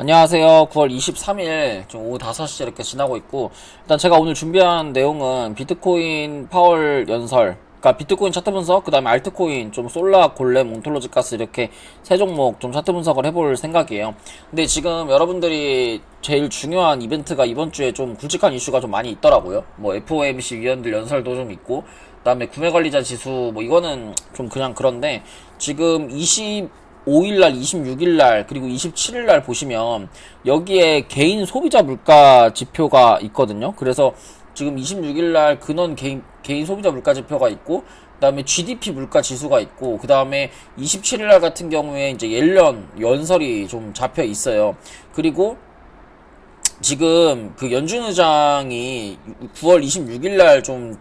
안녕하세요. 9월 23일 지금 오후 5시 이렇게 지나고 있고 일단 제가 오늘 준비한 내용은 비트코인 파월 연설 그러니까 비트코인 차트 분석, 그 다음에 알트코인, 좀 솔라, 골렘, 온톨로지 가스 이렇게 세 종목 좀 차트 분석을 해볼 생각이에요. 근데 지금 여러분들이 제일 중요한 이벤트가 이번 주에 좀 굵직한 이슈가 좀 많이 있더라고요. 뭐 FOMC 위원들 연설도 좀 있고, 그 다음에 구매관리자 지수, 뭐 이거는 좀 그냥 그런데 지금 20 5일날, 26일날, 그리고 27일날 보시면 여기에 개인 소비자 물가 지표가 있거든요. 그래서 지금 26일날 근원 개인, 개인 소비자 물가 지표가 있고, 그 다음에 GDP 물가 지수가 있고, 그 다음에 27일날 같은 경우에 이제 옐런 연설이 좀 잡혀 있어요. 그리고 지금 그 연준 의장이 9월 26일날 좀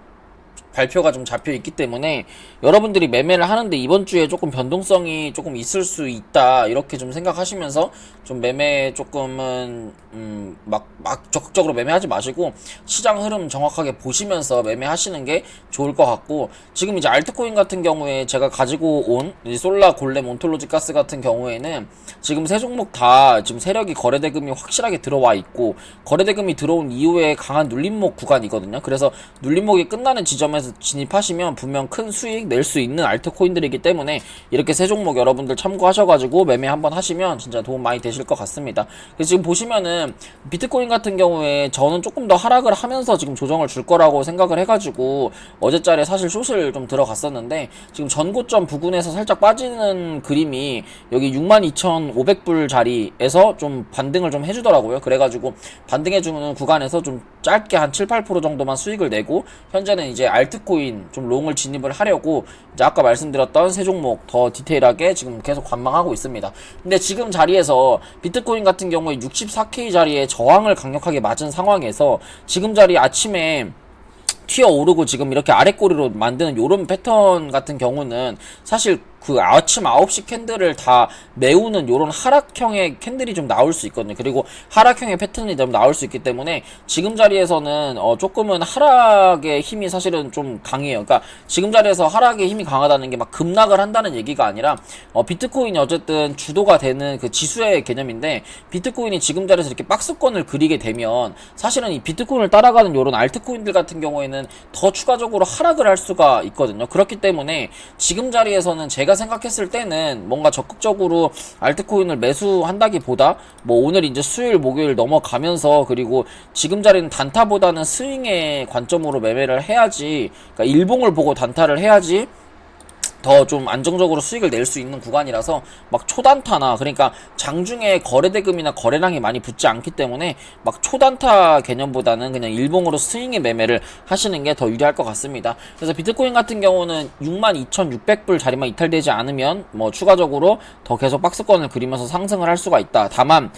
발표가 좀 잡혀 있기 때문에 여러분들이 매매를 하는데 이번 주에 조금 변동성이 조금 있을 수 있다 이렇게 좀 생각하시면서 좀 매매 조금은 음막 막 적극적으로 매매하지 마시고 시장 흐름 정확하게 보시면서 매매하시는 게 좋을 것 같고 지금 이제 알트코인 같은 경우에 제가 가지고 온이 솔라 골렘 온톨로지 가스 같은 경우에는 지금 세 종목 다 지금 세력이 거래 대금이 확실하게 들어와 있고 거래 대금이 들어온 이후에 강한 눌림목 구간이거든요. 그래서 눌림목이 끝나는 지점에 서 진입하시면 분명 큰 수익 낼 수 있는 알트코인들이기 때문에 이렇게 세 종목 여러분들 참고하셔가지고 매매 한번 하시면 진짜 도움 많이 되실 것 같습니다. 지금 보시면은 비트코인 같은 경우에 저는 조금 더 하락을 하면서 지금 조정을 줄 거라고 생각을 해가지고 어제짤에 사실 숏을 좀 들어갔었는데 지금 전고점 부근에서 살짝 빠지는 그림이 여기 62,500불 자리에서 좀 반등을 좀 해주더라고요. 그래가지고 반등해주는 구간에서 좀 짧게 한 7, 8% 정도만 수익을 내고 현재는 이제 알트코인 좀 롱을 진입을 하려고 이제 아까 말씀드렸던 세 종목 더 디테일하게 지금 계속 관망하고 있습니다. 근데 지금 자리에서 비트코인 같은 경우에 64K 자리에 저항을 강력하게 맞은 상황에서 지금 자리 아침에 튀어 오르고 지금 이렇게 아래 꼬리로 만드는 요런 패턴 같은 경우는 사실 그 아침 9시 캔들을 다 메우는 요런 하락형의 캔들이 좀 나올 수 있거든요. 그리고 하락형의 패턴이 좀 나올 수 있기 때문에 지금 자리에서는 어 조금은 하락의 힘이 사실은 좀 강해요. 그러니까 지금 자리에서 하락의 힘이 강하다는 게 막 급락을 한다는 얘기가 아니라 어 비트코인이 어쨌든 주도가 되는 그 지수의 개념인데 비트코인이 지금 자리에서 이렇게 박스권을 그리게 되면 사실은 이 비트코인을 따라가는 요런 알트코인들 같은 경우에는 더 추가적으로 하락을 할 수가 있거든요. 그렇기 때문에 지금 자리에서는 제가 생각했을 때는 뭔가 적극적으로 알트코인을 매수한다기보다 뭐 오늘 이제 수요일 목요일 넘어가면서 그리고 지금 자리는 단타보다는 스윙의 관점으로 매매를 해야지 그러니까 일봉을 보고 단타를 해야지 더 좀 안정적으로 수익을 낼 수 있는 구간이라서 막 초단타나 그러니까 장중에 거래대금이나 거래량이 많이 붙지 않기 때문에 막 초단타 개념보다는 그냥 일봉으로 스윙의 매매를 하시는 게 더 유리할 것 같습니다. 그래서 비트코인 같은 경우는 62,600불 자리만 이탈되지 않으면 뭐 추가적으로 더 계속 박스권을 그리면서 상승을 할 수가 있다. 다만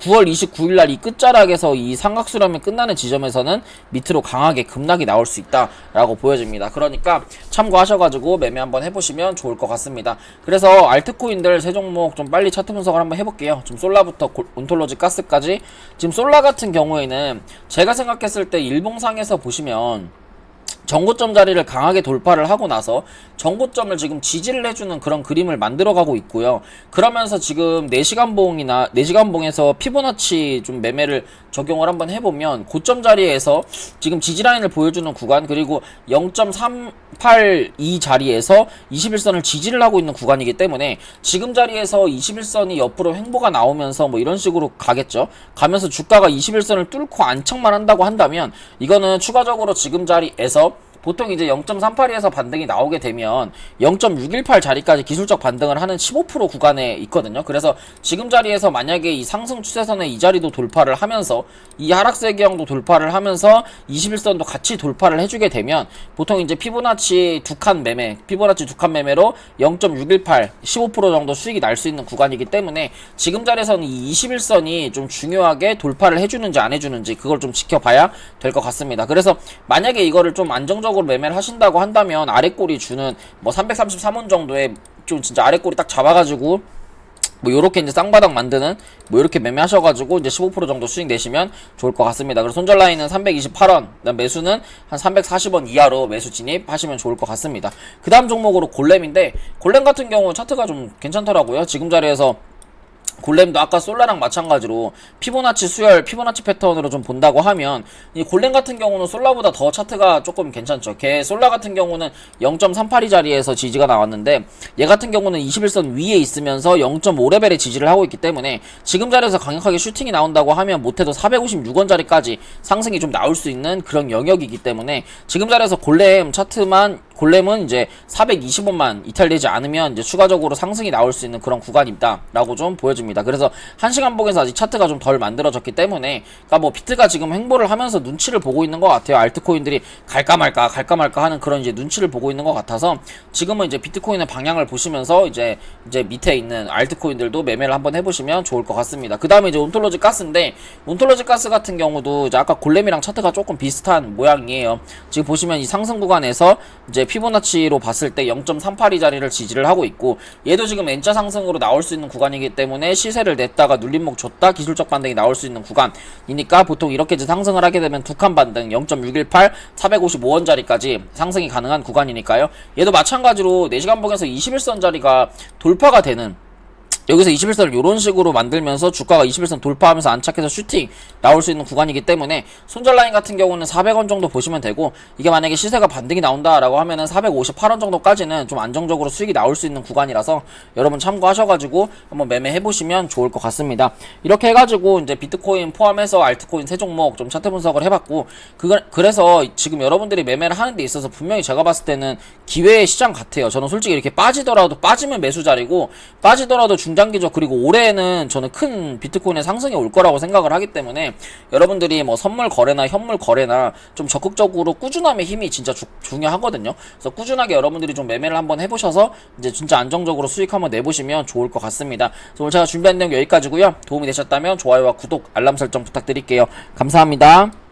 9월 29일 날 이 끝자락에서 이 삼각수렴이 끝나는 지점에서는 밑으로 강하게 급락이 나올 수 있다라고 보여집니다. 그러니까 참고하셔가지고 매매 한번 해보시면 좋을 것 같습니다. 그래서 알트코인들 세 종목 좀 빨리 차트 분석을 한번 해볼게요. 지금 솔라부터 골- 온톨로지 가스까지 지금 솔라 같은 경우에는 제가 생각했을 때 일봉상에서 보시면 정고점 자리를 강하게 돌파를 하고 나서 정고점을 지금 지지를 해주는 그런 그림을 만들어가고 있고요. 그러면서 지금 4시간 봉이나 4시간 봉에서 피보나치 좀 매매를 적용을 한번 해보면 고점 자리에서 지금 지지 라인을 보여주는 구간 그리고 0.382 자리에서 21선을 지지를 하고 있는 구간이기 때문에 지금 자리에서 21선이 옆으로 횡보가 나오면서 뭐 이런 식으로 가겠죠. 가면서 주가가 21선을 뚫고 안착만 한다고 한다면 이거는 추가적으로 지금 자리에서 보통 이제 0.38에서 반등이 나오게 되면 0.618 자리까지 기술적 반등을 하는 15% 구간에 있거든요. 그래서 지금 자리에서 만약에 이 상승 추세선의 이 자리도 돌파를 하면서 이 하락세 기형도 돌파를 하면서 21선도 같이 돌파를 해주게 되면 보통 이제 피보나치 두 칸 매매, 피보나치 두 칸 매매로 0.618, 15% 정도 수익이 날 수 있는 구간이기 때문에 지금 자리에서는 이 21선이 좀 중요하게 돌파를 해주는지 안 해주는지 그걸 좀 지켜봐야 될 것 같습니다. 그래서 만약에 이거를 좀 안정적으로 매매를 하신다고 한다면 아래 꼬리 주는 뭐 333원 정도의 좀 진짜 아래 꼬리 딱 잡아가지고 뭐 요렇게 이제 쌍바닥 만드는 뭐 요렇게 매매하셔가지고 이제 15% 정도 수익 내시면 좋을 것 같습니다. 그래서 손절 라인은 328원, 그다음 매수는 한 340원 이하로 매수 진입하시면 좋을 것 같습니다. 그 다음 종목으로 골렘인데 골렘 같은 경우 차트가 좀 괜찮더라고요. 지금 자리에서 골렘도 아까 솔라랑 마찬가지로 피보나치 수열, 피보나치 패턴으로 좀 본다고 하면 이 골렘 같은 경우는 솔라보다 더 차트가 조금 괜찮죠. 걔 솔라 같은 경우는 0.38이 자리에서 지지가 나왔는데 얘 같은 경우는 21선 위에 있으면서 0.5레벨의 지지를 하고 있기 때문에 지금 자리에서 강력하게 슈팅이 나온다고 하면 못해도 456원 자리까지 상승이 좀 나올 수 있는 그런 영역이기 때문에 지금 자리에서 골렘 차트만 골렘은 이제 420원만 이탈되지 않으면 이제 추가적으로 상승이 나올 수 있는 그런 구간이다라고 좀 보여집니다. 그래서 한 시간 복에서 아직 차트가 좀 덜 만들어졌기 때문에 그러니까 뭐 비트가 지금 횡보를 하면서 눈치를 보고 있는 것 같아요. 알트코인들이 갈까 말까 갈까 말까 하는 그런 이제 눈치를 보고 있는 것 같아서 지금은 이제 비트코인의 방향을 보시면서 이제 이제 밑에 있는 알트코인들도 매매를 한번 해보시면 좋을 것 같습니다. 그 다음에 이제 온톨로지 가스인데 온톨로지 가스 같은 경우도 이제 아까 골렘이랑 차트가 조금 비슷한 모양이에요. 지금 보시면 이 상승 구간에서 이제 피보나치로 봤을 때 0.38이 자리를 지지를 하고 있고 얘도 지금 N자 상승으로 나올 수 있는 구간이기 때문에 시세를 냈다가 눌림목 줬다 기술적 반등이 나올 수 있는 구간이니까 보통 이렇게 상승을 하게 되면 두 칸 반등 0.618 455원 자리까지 상승이 가능한 구간이니까요. 얘도 마찬가지로 4시간 봉에서 21선 자리가 돌파가 되는 여기서 21선을 이런 식으로 만들면서 주가가 21선 돌파하면서 안착해서 슈팅 나올 수 있는 구간이기 때문에 손절 라인 같은 경우는 400원 정도 보시면 되고 이게 만약에 시세가 반등이 나온다라고 하면은 458원 정도까지는 좀 안정적으로 수익이 나올 수 있는 구간이라서 여러분 참고하셔가지고 한번 매매해 보시면 좋을 것 같습니다. 이렇게 해가지고 이제 비트코인 포함해서 알트코인 세 종목 좀 차트 분석을 해봤고 그 그래서 지금 여러분들이 매매를 하는 데 있어서 분명히 제가 봤을 때는 기회의 시장 같아요. 저는 솔직히 이렇게 빠지더라도 빠지면 매수 자리고 빠지더라도 중 장기적 그리고 올해는 저는 큰 비트코인의 상승이 올 거라고 생각을 하기 때문에 여러분들이 뭐 선물 거래나 현물 거래나 좀 적극적으로 꾸준함의 힘이 진짜 주- 중요하거든요. 그래서 꾸준하게 여러분들이 좀 매매를 한번 해보셔서 이제 진짜 안정적으로 수익 한번 내보시면 좋을 것 같습니다. 오늘 제가 준비한 내용 여기까지고요. 도움이 되셨다면 좋아요와 구독, 알람 설정 부탁드릴게요. 감사합니다.